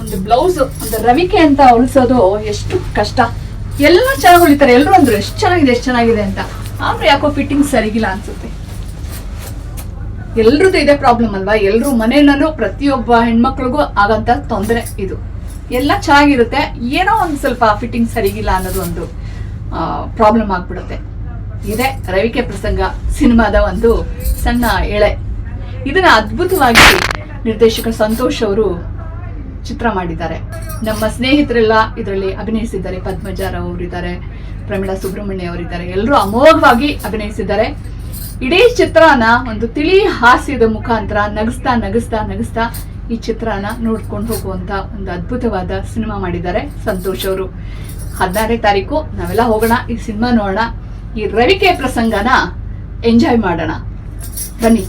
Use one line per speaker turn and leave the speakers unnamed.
ಒಂದು ಬ್ಲೌಸ್ ಒಂದು ರವಿಕೆ ಅಂತ ಹೊಲಿಸೋದು ಎಷ್ಟು ಕಷ್ಟ. ಎಲ್ಲ ಚೆನ್ನಾಗಿ ಹೊಲಿತಾರೆ ಎಲ್ಲರೂ ಅಂದ್ರು ಎಷ್ಟು ಚೆನ್ನಾಗಿದೆ ಎಷ್ಟು ಚೆನ್ನಾಗಿದೆ ಅಂತ. ಆದ್ರೆ ಯಾಕೋ ಫಿಟ್ಟಿಂಗ್ ಸರಿಗಿಲ್ಲ ಅನ್ಸುತ್ತೆ. ಎಲ್ರದ್ದು ಇದೇ ಪ್ರಾಬ್ಲಮ್ ಅಲ್ವಾ? ಎಲ್ರು ಮನೆಯಲ್ಲೂ ಪ್ರತಿಯೊಬ್ಬ ಹೆಣ್ಮಕ್ಳಿಗೂ ಆಗಂತ ತೊಂದರೆ ಇದು. ಎಲ್ಲ ಚೆನ್ನಾಗಿರುತ್ತೆ. ಏನೋ ಒಂದು ಸ್ವಲ್ಪ ಫಿಟ್ಟಿಂಗ್ ಸರಿಗಿಲ್ಲ ಅನ್ನೋದು ಒಂದು ಪ್ರಾಬ್ಲಮ್ ಆಗ್ಬಿಡುತ್ತೆ. ಇದೇ ರವಿಕೆ ಪ್ರಸಂಗ ಸಿನಿಮಾದ ಒಂದು ಸಣ್ಣ ಎಳೆ. ಇದನ್ನ ಅದ್ಭುತವಾಗಿ ನಿರ್ದೇಶಕ ಸಂತೋಷ್ ಅವರು ಚಿತ್ರ ಮಾಡಿದ್ದಾರೆ. ನಮ್ಮ ಸ್ನೇಹಿತರೆಲ್ಲ ಇದರಲ್ಲಿ ಅಭಿನಯಿಸಿದ್ದಾರೆ. ಪದ್ಮಜಾರಾವ್ ಅವರಿದ್ದಾರೆ, ಪ್ರಮೀಳಾ ಸುಬ್ರಹ್ಮಣ್ಯ ಅವರಿದ್ದಾರೆ. ಎಲ್ಲರೂ ಅಮೋಘವಾಗಿ ಅಭಿನಯಿಸಿದ್ದಾರೆ. ಇಡೀ ಚಿತ್ರನ ಒಂದು ತಿಳಿ ಹಾಸ್ಯದ ಮುಖಾಂತರ ನಗಿಸ್ತಾ ನಗಿಸ್ತಾ ನಗಿಸ್ತಾ ಈ ಚಿತ್ರನ ನೋಡ್ಕೊಂಡು ಹೋಗುವಂತ ಒಂದು ಅದ್ಭುತವಾದ ಸಿನಿಮಾ ಮಾಡಿದ್ದಾರೆ ಸಂತೋಷ್ ಅವರು. ಹದಿನಾರನೇ ತಾರೀಕು ನಾವೆಲ್ಲ ಹೋಗೋಣ, ಈ ಸಿನಿಮಾ ನೋಡೋಣ, ಈ ರವಿಕೆ ಪ್ರಸಂಗನ ಎಂಜಾಯ್ ಮಾಡೋಣ. ಬನ್ನಿ.